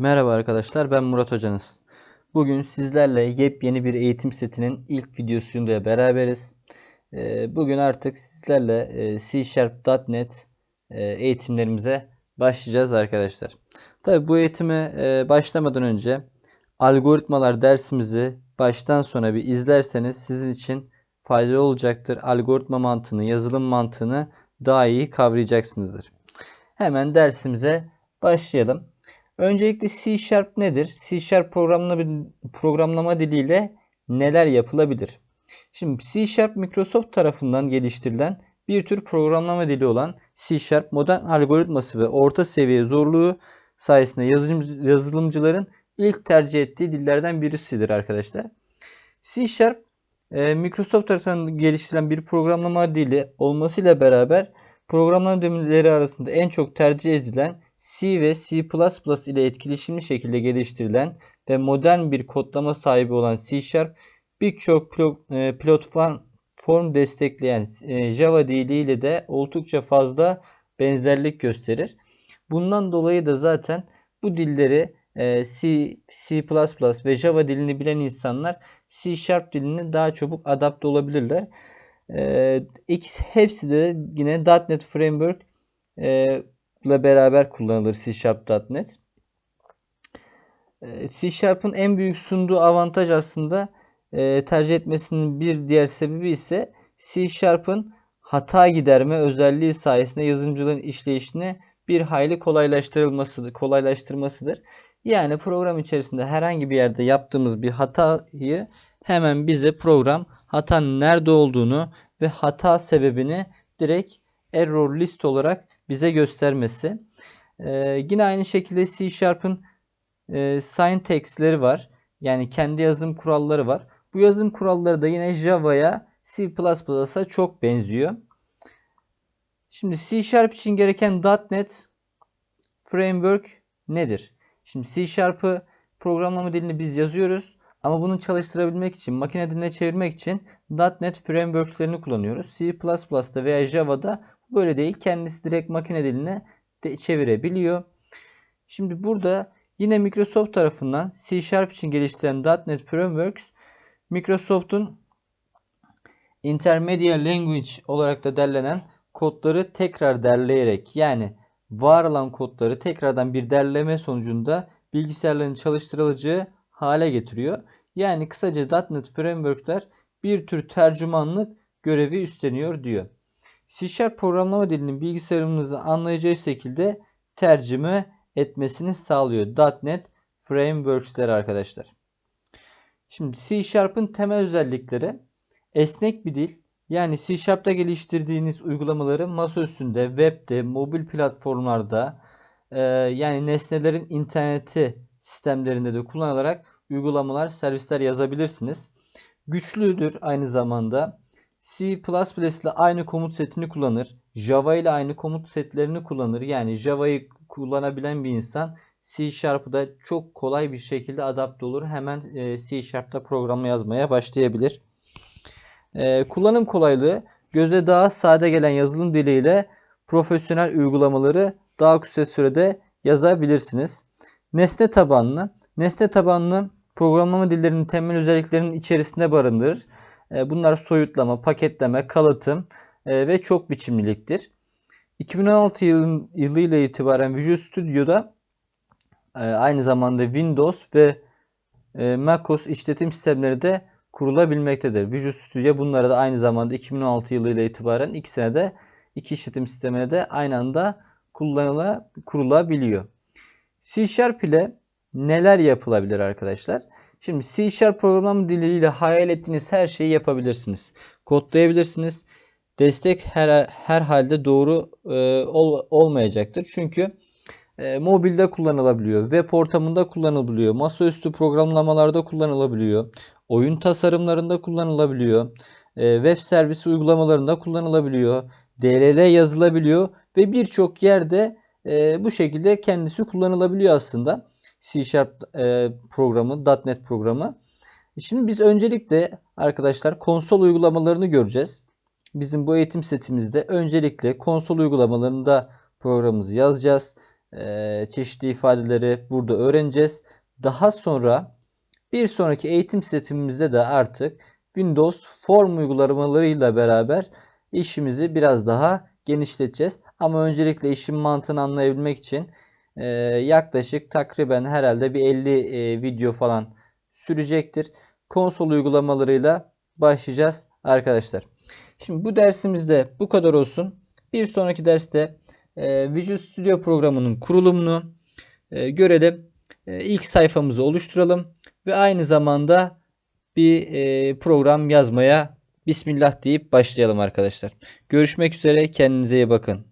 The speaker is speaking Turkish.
Merhaba arkadaşlar ben Murat Hocanız. Bugün sizlerle yepyeni bir eğitim setinin ilk videosuyla beraberiz. Ee, Bugün artık sizlerle e, C Sharp.NET e, eğitimlerimize başlayacağız arkadaşlar. Tabi bu eğitime e, başlamadan önce algoritmalar dersimizi baştan sona bir izlerseniz sizin için faydalı olacaktır. Algoritma mantığını, yazılım mantığını daha iyi kavrayacaksınızdır. Hemen dersimize başlayalım. Öncelikle C Sharp nedir? C Sharp programlama, diliyle neler yapılabilir? Şimdi C Sharp Microsoft tarafından geliştirilen bir tür programlama dili olan C Sharp modern algoritması ve orta seviye zorluğu sayesinde yazılımcıların ilk tercih ettiği dillerden birisidir arkadaşlar. C Sharp e, Microsoft tarafından geliştirilen bir programlama dili olmasıyla beraber programlama dilleri arasında en çok tercih edilen C ve C++ ile etkileşimli şekilde geliştirilen ve modern bir kodlama sahibi olan C Sharp birçok e, platform destekleyen e, Java diliyle de oldukça fazla benzerlik gösterir. Bundan dolayı da zaten bu dilleri e, C, C++ ve Java dilini bilen insanlar C Sharp dilini daha çabuk adapte olabilirler. Hepsi de yine .NET Framework ile beraber kullanılır C Sharp.NET. Ee, C Sharp'ın en büyük sunduğu avantaj aslında e, tercih etmesinin bir diğer sebebi ise C Sharp'ın hata giderme özelliği sayesinde yazılımcıların işleyişini bir hayli kolaylaştırılmasıdır, kolaylaştırmasıdır. Yani program içerisinde herhangi bir yerde yaptığımız bir hatayı hemen bize program hatanın nerede olduğunu ve hata sebebini direkt error list olarak bize göstermesi. Ee, yine aynı şekilde C Sharp'ın e, syntax'leri var. Yani kendi yazım kuralları var. Bu yazım kuralları da yine Java'ya C++'a çok benziyor. Şimdi C Sharp için gereken .NET Framework nedir? Şimdi C Sharp'ı programlama dilini biz yazıyoruz. Ama bunu çalıştırabilmek için, makine diline çevirmek için .NET Frameworks'lerini kullanıyoruz. C++'da veya Java'da Böyle değil. Kendisi direkt makine diline de çevirebiliyor. Şimdi burada yine Microsoft tarafından C Sharp için geliştirilen .NET Frameworks Microsoft'un Intermediate Language olarak da derlenen kodları tekrar derleyerek yani var olan kodları tekrardan bir derleme sonucunda bilgisayarların çalıştırılacağı hale getiriyor. Yani kısaca .NET Framework'ler bir tür tercümanlık görevi üstleniyor diyor. C programlama dilinin bilgisayarımızı anlayacağı şekilde tercüme etmesini sağlıyor. .NET Frameworks'ler arkadaşlar. Şimdi C temel özellikleri esnek bir dil. Yani C geliştirdiğiniz uygulamaları masa üstünde, webde, mobil platformlarda e, yani nesnelerin interneti sistemlerinde de kullanarak uygulamalar, servisler yazabilirsiniz. Güçlüdür aynı zamanda. C++ ile aynı komut setini kullanır. Java ile aynı komut setlerini kullanır. Yani Java'yı kullanabilen bir insan C Sharp'ı da çok kolay bir şekilde adapte olur. Hemen e, C Sharp'ta programı yazmaya başlayabilir. E, kullanım kolaylığı göze daha sade gelen yazılım diliyle profesyonel uygulamaları daha kısa sürede yazabilirsiniz. Nesne tabanlı. Nesne tabanlı programlama dillerinin temel özelliklerinin içerisinde barındırır. E, bunlar soyutlama, paketleme, kalıtım e, ve çok biçimliliktir. 2016 yılın, yılı ile itibaren Visual Studio'da e, aynı zamanda Windows ve macOS işletim sistemleri de kurulabilmektedir. Visual Studio bunlara da aynı zamanda 2016 yılı ile itibaren 2 senede iki işletim sistemine de aynı anda kullanıla, kurulabiliyor. C Sharp ile neler yapılabilir arkadaşlar? Şimdi C Sharp program diliyle hayal ettiğiniz her şeyi yapabilirsiniz. Kodlayabilirsiniz. Destek her, her halde doğru e, ol, olmayacaktır. Çünkü e, mobilde kullanılabiliyor. Web ortamında kullanılabiliyor. Masaüstü programlamalarda kullanılabiliyor. Oyun tasarımlarında kullanılabiliyor. E, web servisi uygulamalarında kullanılabiliyor. DLL yazılabiliyor ve birçok yerde e, bu şekilde kendisi kullanılabiliyor aslında. C Sharp e, programı, .NET programı. Şimdi biz öncelikle arkadaşlar konsol uygulamalarını göreceğiz. Bizim bu eğitim setimizde öncelikle konsol uygulamalarında programımızı yazacağız. e, çeşitli ifadeleri burada öğreneceğiz. Daha sonra bir sonraki eğitim setimizde de artık Windows Form uygulamalarıyla beraber işimizi biraz daha genişleteceğiz. Ama öncelikle işin mantığını anlayabilmek için e, yaklaşık takriben herhalde bir 50 e, video falan sürecektir. Konsol uygulamalarıyla başlayacağız arkadaşlar. Şimdi bu dersimizde bu kadar olsun. Bir sonraki derste e, Visual Studio programının kurulumunu e, görelim. E, ilk sayfamızı oluşturalım ve aynı zamanda bir e, program yazmaya Bismillah deyip başlayalım arkadaşlar. Görüşmek üzere. Kendinize iyi bakın.